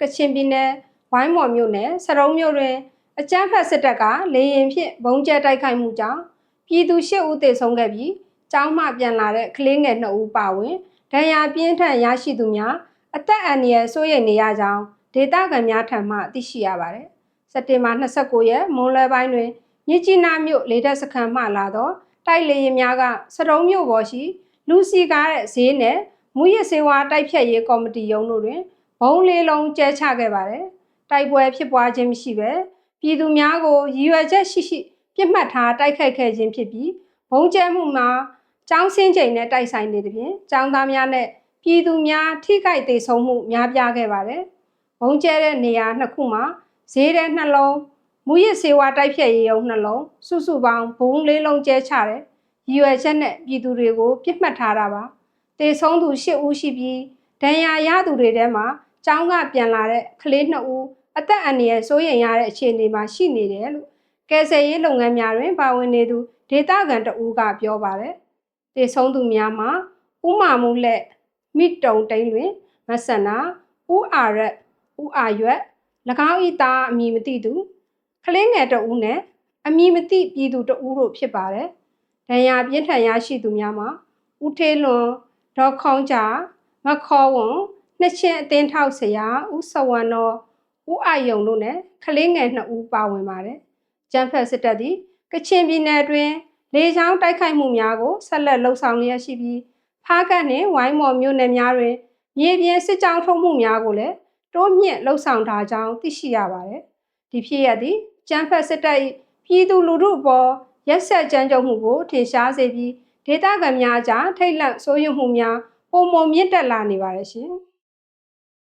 ကချင်ပြည်နယ်ဝိုင်းမော်မြို့နယ်စရုံးမြို့တွင်အကြမ်းဖက်စစ်တပ်ကလေရင်ဖြင့်ဘုံကျဲတိုက်ခိုက်မှုကြောင့်ပြည်သူ၈ဦးသေဆုံးခဲ့ပြီးကျောင်းမှပြန်လာတဲ့ကလေးငယ်2ဦးပါဝင်ဒဏ်ရာပြင်းထန်ရရှိသူများအသက်အန္တရာယ်စိုးရိမ်နေရကြောင်းဒေသခံများထံမှသိရှိရပါတယ်။စက်တင်ဘာ29ရက်မွန်းလွဲပိုင်းတွင်မြစ်ကြီးနားမြို့လေတပ်စခန်းမှလာသောတိုက်လေရင်များကစရုံးမြို့ပေါ်ရှိလူစီကားတဲ့ဈေးနဲ့မူရစ်စေဝါတိုက်ဖြတ်ရေးကော်မတီရုံးတို့တွင် ဘုံလေးလုံးကျဲချခဲ့ပါတယ်။တိုက်ပွဲဖြစ်ပွားခြင်းမရှိဘဲပြည်သူများကိုရည်ရွယ်ချက်ရှိရှိပြစ်မှတ်ထားတိုက်ခိုက်ခဲ့ခြင်းဖြစ်ပြီးဘုံကျဲမှုမှာကျောင်းစင်းချိန်နဲ့တိုက်ဆိုင်နေသဖြင့်ကျောင်းသားများနဲ့ပြည်သူများထိခိုက်ဒေဆုံးမှုများပြားခဲ့ပါတယ်။ဘုံကျဲတဲ့နေရာနှစ်ခုမှာဈေးတဲ့နှလုံးမူရစ်စေဝါတိုက်ဖြတ်ရေးရုံနှလုံးစုစုပေါင်းဘုံလေးလုံးကျဲချတဲ့ရည်ရွယ်ချက်နဲ့ပြည်သူတွေကိုပြစ်မှတ်ထားတာပါ။ဒေဆုံးသူ၈ဦးရှိပြီးဒဏ်ရာရသူတွေထဲမှာ ကျောင်းကပြန်လာတဲ့ကလေးနှစ်ဦးအသက်အန္တရာယ်စိုးရိမ်ရတဲ့အခြေအနေမှာရှိနေတယ်လို့ကယ်ဆယ်ရေးလုပ်ငန်းများတွင်ပါဝင်နေသူဒေသခံတဦးကပြောပါတယ်။တေဆုံးသူများမှာဥမာမှုလက်မိတုံတိန်တွင်မဆန္နာဥအာရက်ဥအာရွက်၎င်း၏သားအမည်မသိသူကလေးငယ်တဦးနဲ့အမည်မသိပြည်သူတဦးတို့ဖြစ်ပါတယ်။ဒဏ်ရာပြင်းထန်ရရှိသူများမှာဦးထေးလွန်ဒေါ်ခေါင်းကြာမခေါ်ဝွန် နှစ်ချင်းအသင်းထောက်ဆရာဦးစဝန္တော်ဦးအယုံတို့နဲ့ကလေးငယ်နှစ်ဦးပါဝင်ပါတယ်။ကျန်းဖက်စစ်တပ်သည်ကချင်ပြည်နယ်တွင်လေကြောင်းတိုက်ခိုက်မှုများကိုဆက်လက်လှုပ်ဆောင်လျက်ရှိပြီးဖားကတ်နှင့်ဝိုင်းမော်မြို့နယ်များတွင်မြေပြင်စစ်ကြောင်းထုတ်မှုများကိုလည်းတိုးမြင့်လှုပ်ဆောင်ထားကြောင်းသိရှိရပါတယ်။ဒီဖြစ်ရပ်သည်ကျန်းဖက်စစ်တပ်၏ပြည်သူလူထုအပေါ်ရက်ဆက်ကြမ်းကြုတ်မှုကိုထင်ရှားစေပြီးဒေသခံများကြားထိတ်လန့်စိုးရိမ်မှုများပုံမမြင့်တက်လာနေပါတယ်ရှင်။